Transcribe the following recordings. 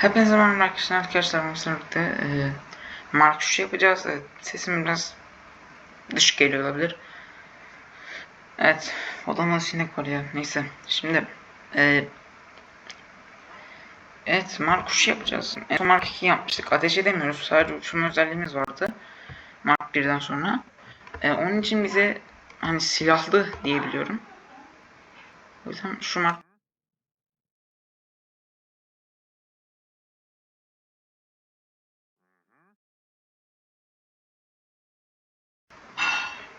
Hepinize merhaba arkadaşlar. Arkadaşlar bu sınıfta e, Mark 3 yapacağız. Evet, sesim biraz düşük geliyor olabilir. Evet. Odamda sinek var ya. Neyse. Şimdi e, Evet Mark 3 yapacağız. En son Mark 2 yapmıştık. Ateş edemiyoruz. Sadece uçurma özelliğimiz vardı. Mark 1'den sonra. E, onun için bize hani silahlı diyebiliyorum. O yüzden şu Mark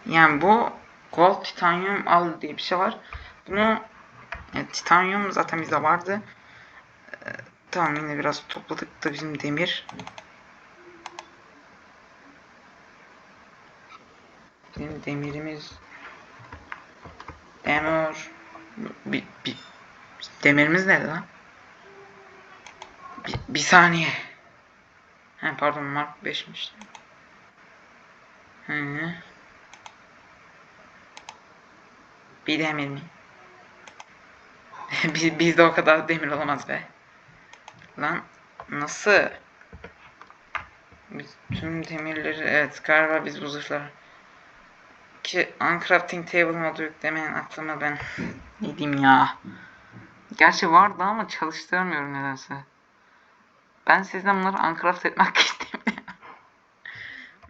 Yani bu gold titanyum al diye bir şey var. Bunu e, titanyum zaten bizde vardı. E, tamam yine biraz topladık da bizim demir. Bizim demirimiz demir bir, bir, demirimiz nerede lan? Bir, bir saniye. He pardon Mark 5'miş. Hı. Bir demir mi? Biz, bizde o kadar demir olamaz be. Lan nasıl? Biz tüm demirleri evet galiba biz bu zırhlar. Ki uncrafting table modu yüklemeyen aklıma ben diyeyim ya. Gerçi vardı ama çalıştıramıyorum nedense. Ben sizden bunları uncraft etmek istiyorum.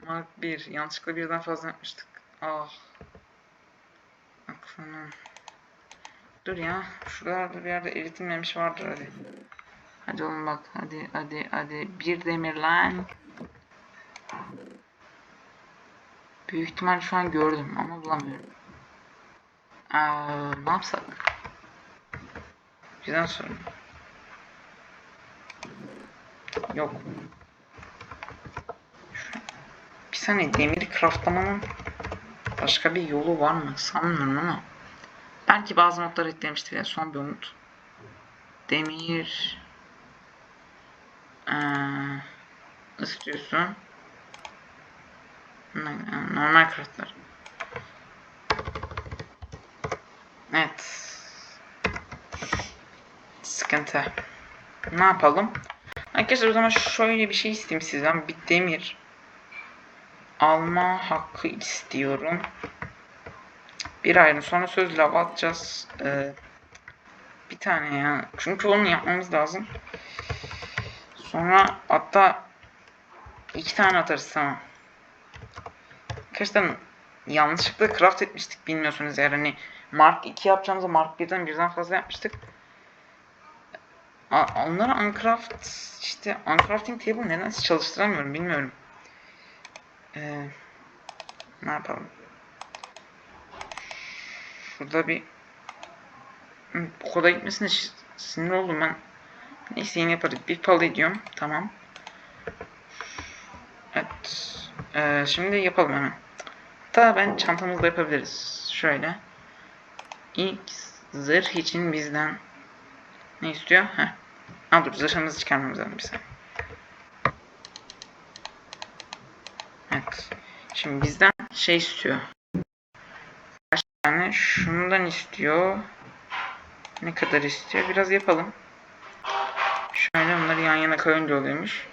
Mark 1 yanlışlıkla birden fazla yapmıştık. Ah. Aklımdan. Dur ya. Şuralarda bir yerde eritilmemiş vardır hadi. Hadi oğlum bak. Hadi hadi hadi. Bir demir lan. Büyük ihtimal şu an gördüm ama bulamıyorum. Aa, ne yapsak? Güzel soru. Yok. Bir saniye demiri craftlamanın başka bir yolu var mı? Sanmıyorum ama. Belki bazı modlar eklemiştir ya. Son bir umut. Demir. Ee, istiyorsun. No- Normal craftlar. Evet. Sıkıntı. Ne yapalım? Arkadaşlar o zaman şöyle bir şey isteyeyim sizden. Bir demir alma hakkı istiyorum. Bir ayrı sonra söz lava atacağız. Ee, bir tane ya. Çünkü onu yapmamız lazım. Sonra hatta iki tane atarız tamam. Arkadaşlar yanlışlıkla craft etmiştik bilmiyorsunuz eğer hani Mark 2 yapacağımızda Mark 1'den birden fazla yapmıştık. A- Onları uncraft işte uncrafting table nedense çalıştıramıyorum bilmiyorum. Ee, ne yapalım? Şurada bir bu kadar gitmesine sinir oldum ben. Neyse yine yaparız. Bir pal ediyorum. Tamam. Evet. Ee, şimdi yapalım hemen. Hatta ben çantamızda yapabiliriz. Şöyle. İlk zırh için bizden ne istiyor? Heh. Ha dur zırhımızı çıkarmamız lazım saniye. Evet. Şimdi bizden şey istiyor. Tane şundan istiyor. Ne kadar istiyor? Biraz yapalım. Şöyle onları yan yana koyunca oluyormuş.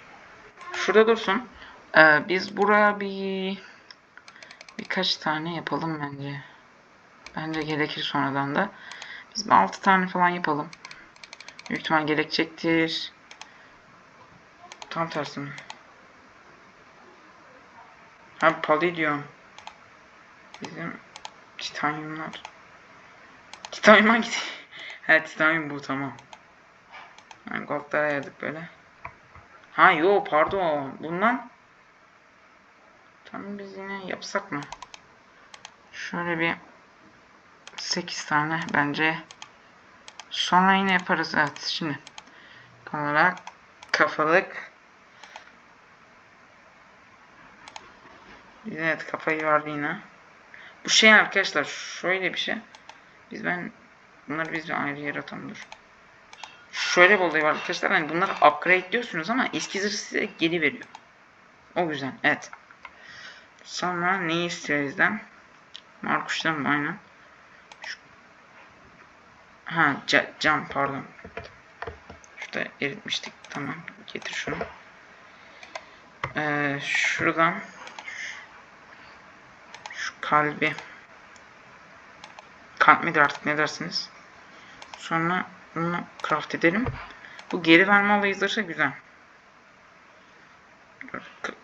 Şurada dursun. Ee, biz buraya bir birkaç tane yapalım bence. Bence gerekir sonradan da. Biz bir 6 tane falan yapalım. Büyük ihtimal gerekecektir. Tam tersi mi? Ha pali diyorum. Bizim titanyumlar. Titanyuma gidiyor. He titanyum bu tamam. Yani goldlara ayırdık böyle. Ha yo pardon. Bundan Tamam biz yine yapsak mı? Şöyle bir 8 tane bence. Sonra yine yaparız evet şimdi. Olarak kafalık. Evet kafayı vardı yine. Bu şey arkadaşlar şöyle bir şey. Biz ben bunları biz bir ayrı yere atalım. Şöyle bir olay var arkadaşlar. Hani bunları upgrade diyorsunuz ama eski size geri veriyor. O güzel. Evet. Sonra neyi istiyor bizden? Markuş'tan mı? Aynen. Şu... Ha ca cam pardon. Şurada eritmiştik. Tamam. Getir şunu. Ee, şuradan şu kalbi kalp midir artık ne dersiniz? Sonra bunu craft edelim. Bu geri verme olayı zırhı güzel.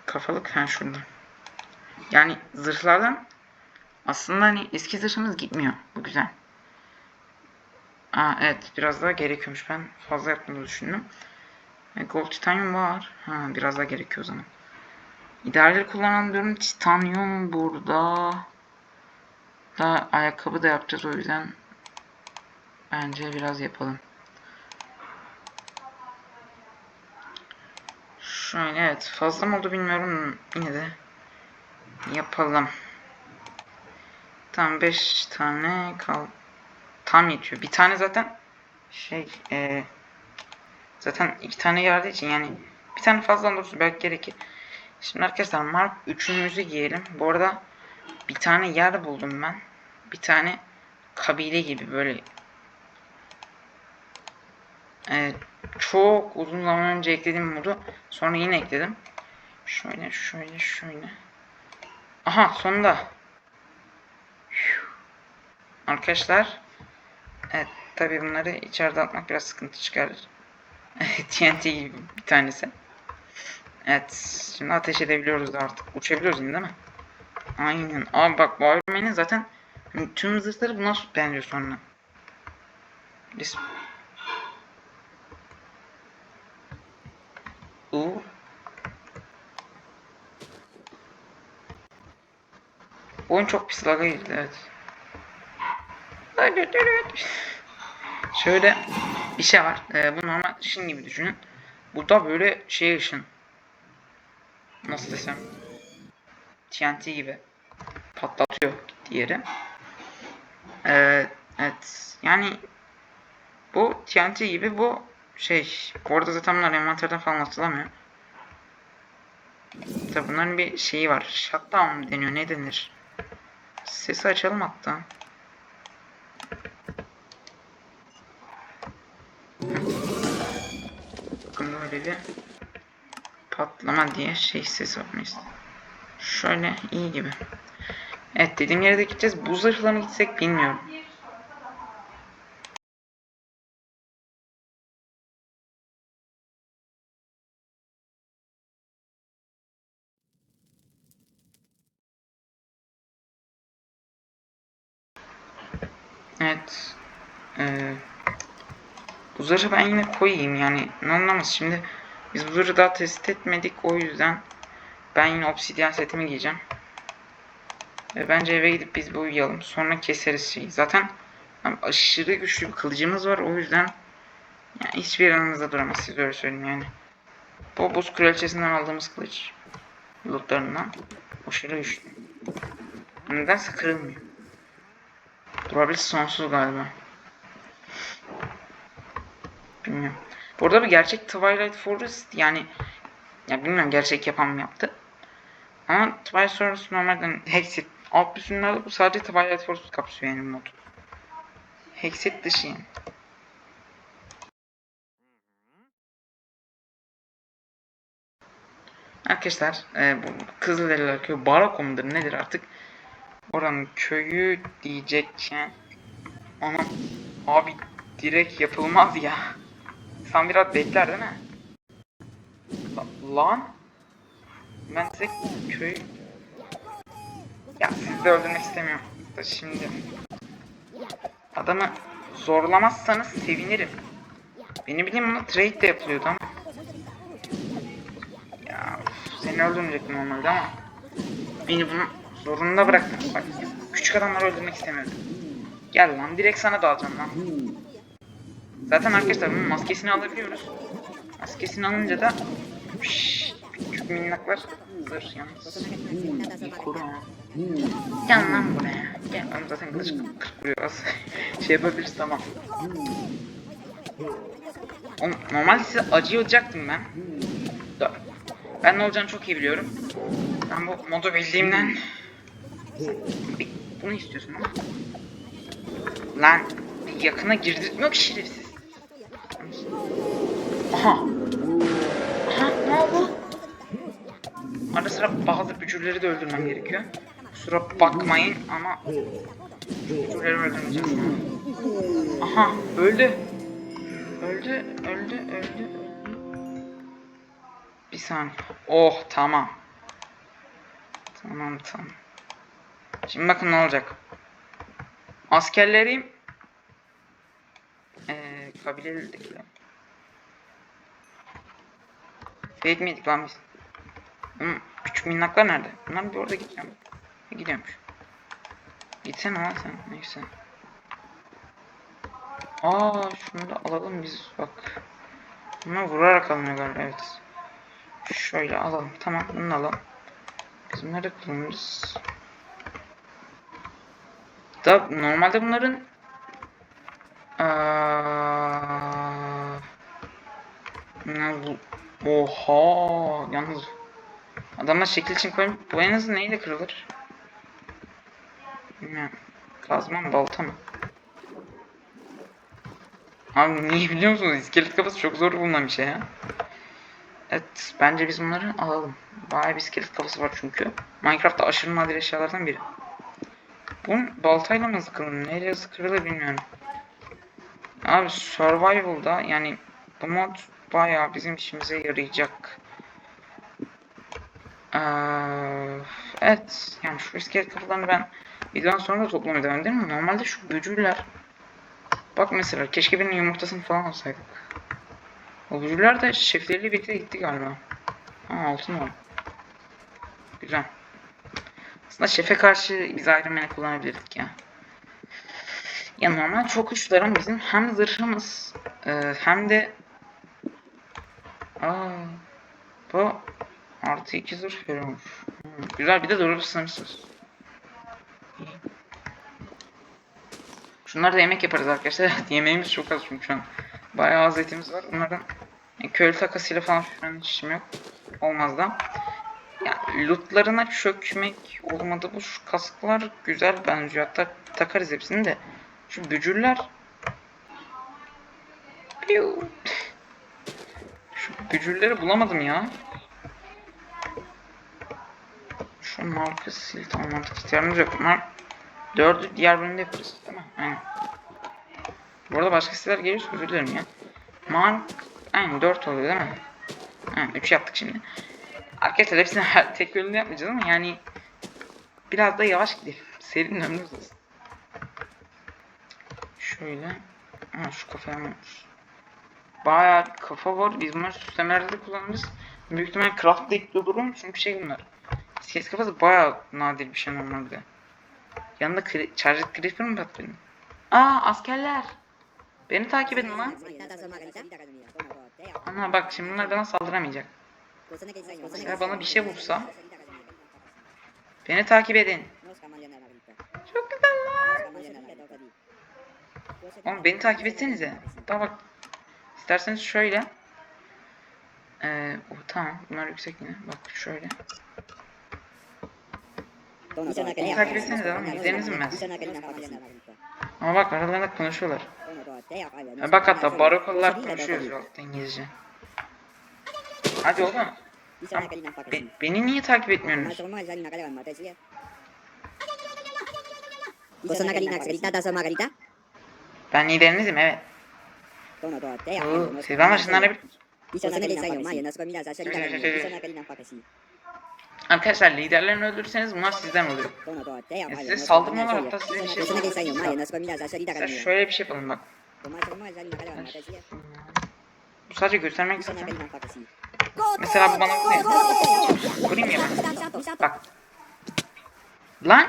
Kafalık ha şurada. Yani zırhlardan aslında hani eski zırhımız gitmiyor. Bu güzel. Aa evet biraz daha gerekiyormuş. Ben fazla yaptığımı düşündüm. E, Gold titanyum var. Ha biraz daha gerekiyor o zaman. İdareleri kullanan diyorum titanyum burada. Da ayakkabı da yapacağız o yüzden bence biraz yapalım. Şöyle evet fazla mı oldu bilmiyorum yine de yapalım. Tam 5 tane kal tam yetiyor. Bir tane zaten şey e, zaten iki tane geldiği için yani bir tane fazla olursa belki gerekir. Şimdi arkadaşlar Mark 3'ümüzü giyelim. Bu arada bir tane yer buldum ben. Bir tane kabile gibi böyle e, çok uzun zaman önce ekledim modu. Sonra yine ekledim. Şöyle şöyle şöyle. Aha sonunda. Arkadaşlar Evet tabi bunları içeride atmak biraz sıkıntı çıkarır. TNT gibi bir tanesi. Evet şimdi ateş edebiliyoruz artık. Uçabiliyoruz değil mi? Aynen. Abi bak bu Iron Man'in zaten tüm zırhları buna benziyor sonra. Biz... Uuu. Oyun çok pis lag'a girdi evet. Şöyle bir şey var. Ee, bu normal ışın gibi düşünün. Bu da böyle şey ışın. Nasıl desem. TNT gibi. Patlatıyor diğeri. Ee, evet. Yani bu TNT gibi bu şey. Bu arada zaten bunlar envanterden falan atılamıyor. Tabi bunların bir şeyi var. Shutdown deniyor? Ne denir? Sesi açalım hatta. Bakın böyle bir patlama diye şey ses yapmayız. Şöyle iyi gibi. Evet dediğim yere de gideceğiz. Bu zırhla mı gitsek bilmiyorum. Evet. Ee, bu ben yine koyayım yani. Ne anlamaz şimdi. Biz bu zırhı daha test etmedik o yüzden ben yine obsidyen setimi giyeceğim. Ve bence eve gidip biz bir uyuyalım. Sonra keseriz şeyi. Zaten aşırı güçlü bir kılıcımız var. O yüzden yani hiçbir yanımızda duramaz. Size öyle söyleyeyim yani. Bu buz kraliçesinden aldığımız kılıç. Lootlarından. Aşırı güçlü. Nedense kırılmıyor. Durability sonsuz galiba. Bilmiyorum. Burada bir gerçek Twilight Forest yani ya bilmiyorum gerçek yapan mı yaptı. Ama Twilight Forest normalden Hexit alt bütünlerde bu sadece Twilight Forest kapsıyor yani mod. Hexit dışı yani. Arkadaşlar e, bu Kızılderililer köyü Barako mudur nedir artık? Oranın köyü diyecekken Ana abi direkt yapılmaz ya. Sen biraz bekler değil mi? La- Lan ben size köy ya sizi de öldürmek istemiyorum. Da şimdi adamı zorlamazsanız sevinirim. Beni bileyim bunu trade de yapılıyordu ama. Ya üf, seni öldürmeyecektim normalde ama. Beni bunu zorunda bıraktın. Bak küçük adamları öldürmek istemiyorum. Gel lan direkt sana dalacağım lan. Zaten arkadaşlar bunun maskesini alabiliyoruz. Maskesini alınca da Şşş, küçük minnaklar zırh yalnız. Gel lan buraya. Gel oğlum zaten kılıç 40 vuruyor az. şey yapabiliriz tamam. Oğlum, normalde size acıyacaktım ben. Dur. Ben ne olacağını çok iyi biliyorum. Ben bu modu bildiğimden bunu istiyorsun. Lan bir yakına girdirtmiyor ki şerefsiz. Aha. Aha ne oldu? Ara sıra bazı bücürleri de öldürmem gerekiyor. Kusura bakmayın ama bücürleri öldürmeyeceğiz. Aha öldü. Öldü, öldü, öldü, öldü. Bir saniye. Oh tamam. Tamam tamam. Şimdi bakın ne olacak. Askerlerim eee kabiledekiler. Fake miydik lan biz? Küçük minnaklar nerede? Bunlar bir orada gideceğim. E, gidiyormuş. Gitsene lan sen. Neyse. Aa şunu da alalım biz bak. Bunlar vurarak alınıyor galiba evet. Şöyle alalım. Tamam bunu alalım. Biz bunları kullanırız. Da normalde bunların Aa? Oha yalnız adamlar şekil için koymuş. Bu en azı neyle kırılır? Bilmiyorum. Kazma mı balta mı? Abi niye biliyor musunuz? İskelet kafası çok zor bulunan bir şey ya. Evet bence biz bunları alalım. Bayağı bir iskelet kafası var çünkü. Minecraft'ta aşırı nadir eşyalardan biri. Bunun baltayla mı kırılır? Neyle kırılır bilmiyorum. Abi survival'da yani bu mod bayağı bizim işimize yarayacak. Ee, evet yani şu iskelet kafalarını ben videodan sonra da toplamaya devam ederim ama normalde şu bücürler bak mesela keşke birinin yumurtasını falan alsaydık. O bücürler de şefleriyle birlikte gitti galiba. Ha altın var. Güzel. Aslında şefe karşı biz Iron Man'i kullanabilirdik ya. Ya normal çok uçlarım bizim hem zırhımız e, hem de Aa, bu artı iki zırh veriyormuş. Hmm, güzel bir de doğru sınırsız. Şunları da yemek yaparız arkadaşlar. Yemeğimiz çok az çünkü şu an. Bayağı az etimiz var. Bunlardan yani köylü takasıyla falan şu an işim yok. Olmaz da. Ya lootlarına çökmek olmadı bu şu kasklar güzel benziyor. Hatta takarız hepsini de. Şu bücürler. Şu bücürleri bulamadım ya. Şu marka sil tamam artık ihtiyacımız yok. Bunlar dördü diğer bölümde yaparız değil mi? Aynen. Bu arada başka siteler gelirse özür dilerim ya. Mark aynen 4 oluyor değil mi? Aynen 3 yaptık şimdi. Arkadaşlar hepsini her tek bölümde yapmayacağız ama yani biraz da yavaş gidelim. Serinin ömrü uzasın. Şöyle. Ha şu kafaya almış. Bayağı kafa var. Biz bunları süslemelerde de kullanırız. Büyük ihtimalle craftlayıp durdururum çünkü şey bunlar. İskelet kafası bayağı nadir bir şey normalde. Yanında kri Charged Creeper mı patladı? Aa askerler. Beni takip edin lan. Ana bak şimdi bunlar bana saldıramayacak. Mesela bana bir şey vursa. Beni takip edin. Çok güzel lan. Oğlum beni takip etsenize. Daha bak. İsterseniz şöyle. Ee, oh, tamam. Bunlar yüksek yine. Bak şöyle. Etsenize lan. Yüzleriniz mi ben? Ama bak aralarında konuşuyorlar. Ha, bak hatta barokalılar konuşuyor şu altta İngilizce. Hadi oğlum. Be- beni niye takip etmiyorsunuz? Ben liderinizim evet. Oo, siz bana ışınlanabilir Arkadaşlar liderlerini öldürürseniz bunlar sizden oluyor. Ya size saldırmıyorlar hatta size bir şey Mesela şöyle bir şey yapalım bak. Bu sadece göstermek zaten. Mesela bu bana vuruyor. Vurayım ya ben. Bak. Lan.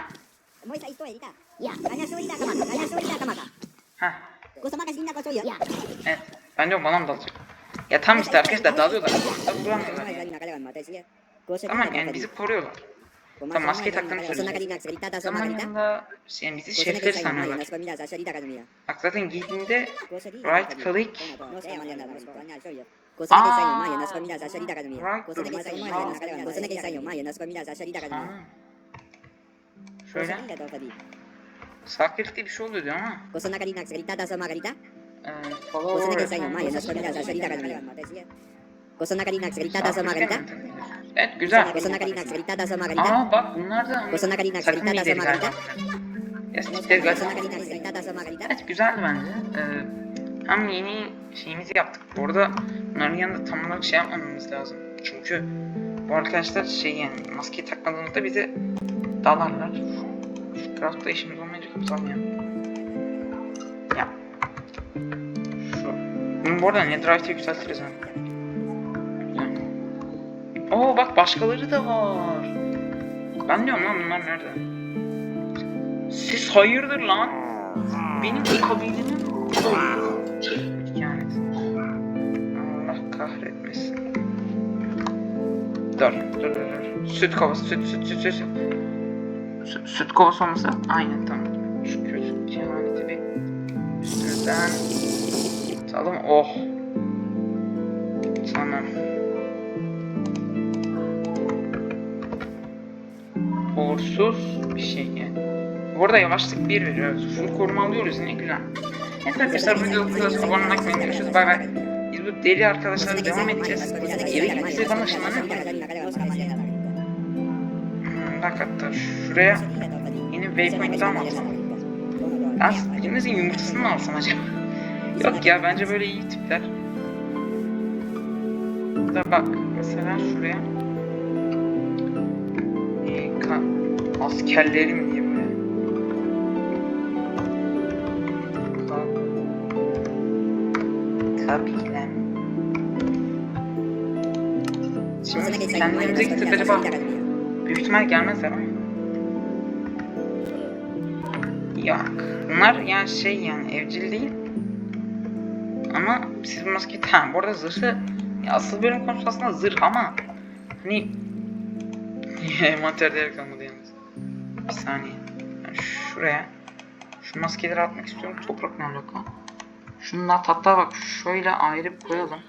Heh. Evet. Bence o bana mı dalacak? Ya tam işte arkadaşlar dalıyorlar. Da vuramıyorlar. Tamam yani bizi koruyorlar. Tamam maskeyi taktığını söyleyeceğim. Zamanında yani bizi şefleri sanıyorlar. Bak zaten giydiğinde right click. Aaa ah, ah, ah. Şöyle. Sakirlik diye bir şey oluyor diyor ama Eee Follow Cosa nakalinaks galitata sa Margarita? Cosa nakalinaks galitata sa Margarita? Evet güzel. Aa bak bunlar da sakın iyileri galiba. Galiba. Evet güzel bence. Ee, hem yeni şeyimizi yaptık. Bu arada bunların yanında tam olarak şey yapmamamız lazım. Çünkü bu arkadaşlar şey yani maskeyi takmadığımızda bizi dalarlar. Şu craft'ta işimiz olmayacak uzanmayalım. Ya. Şu. Bunu bu arada ne drive'da yükseltiriz ben. Oo bak başkaları da var. Ben diyorum lan bunlar nerede? Siz hayırdır lan? Benim kabilemin yani Allah kahretmesin. Dur, dur, dur, dur. Süt kovası, süt, süt, süt, süt. Süt, süt kovası olmasa aynen tamam. Şu kötü kehaneti bir üstümüzden atalım. Oh. Uğursuz bir şey yani. Bu arada yavaşlık 1 veriyor. Full koruma alıyoruz ne güzel. Evet arkadaşlar bu videoda abone olmayı unutmayın. Bay bay. Biz bu deli arkadaşlarla devam edeceğiz. Eve gittiğinizde bana ışınlanın. Hmm, bak hatta şuraya yeni waypoint'tan mı alsam? Ben birinizin yumurtasını mı alsam acaba? Yok ya bence böyle iyi tipler. Da bak mesela şuraya. Askerlerim diye böyle. Ka- Kabilem. Şimdi kendilerimize gitsek acaba büyük ihtimal gelmezler ama. Yok. Bunlar yani şey yani evcil değil. Ama siz bu maskeyi tamam bu arada zırhı asıl bölüm konusu aslında zırh ama hani envanter değer kalmadı yalnız. Bir saniye. Ben şuraya şu maskeleri atmak istiyorum. Toprak ne alaka? Şunu at- hatta bak şöyle ayrı koyalım.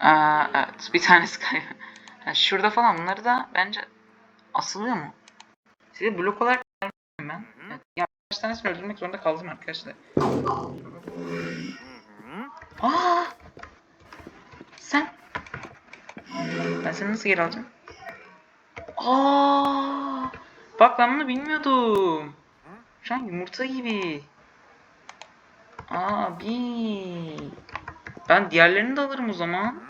Aa, evet bir tanesi kayıyor. Yani şurada falan bunları da bence asılıyor mu? Size blok olarak ben. Evet. Ya birkaç tanesini öldürmek zorunda kaldım arkadaşlar. Aa! Sen? Ben seni nasıl geri alacağım? Aa! Bak ben bunu bilmiyordum. Şu an yumurta gibi. Abi. Ben diğerlerini de alırım o zaman.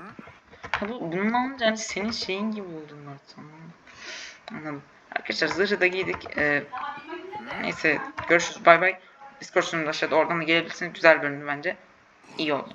Ha bu bununla alınca hani senin şeyin gibi oldum artık. Anladım. Anladım. Arkadaşlar zırhı da giydik. Ee, neyse görüşürüz bay bay. Discord sunumu da aşağıda oradan da gelebilirsiniz. Güzel bölümdü bence. İyi oldu.